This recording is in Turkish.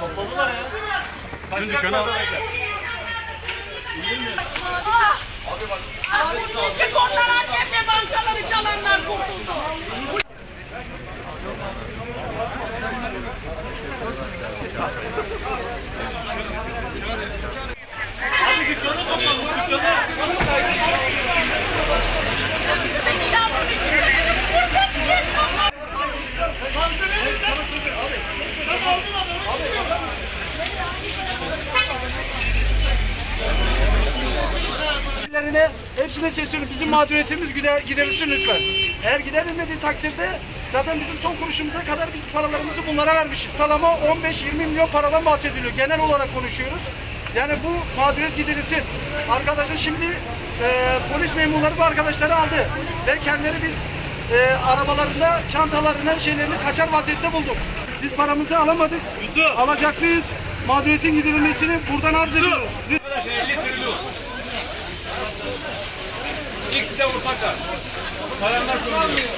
Topladılar ya. Bütün dükkanı al. Çık onlar Lerine hepsine sesleniyorum. Bizim mağduriyetimiz gider, giderilsin lütfen. Eğer giderilmediği takdirde zaten bizim son kuruşumuza kadar biz paralarımızı bunlara vermişiz. Talama 15-20 milyon paradan bahsediliyor. Genel olarak konuşuyoruz. Yani bu mağduriyet giderilsin. Arkadaşlar şimdi e, polis memurları bu arkadaşları aldı. Ve kendileri biz e, arabalarında çantalarını şeylerini kaçar vaziyette bulduk. Biz paramızı alamadık. Alacaklıyız. Mağduriyetin giderilmesini buradan arz ediyoruz. Arkadaşlar 50 trilyon. İkisi de ortaklar. Paranlar kullanıyor.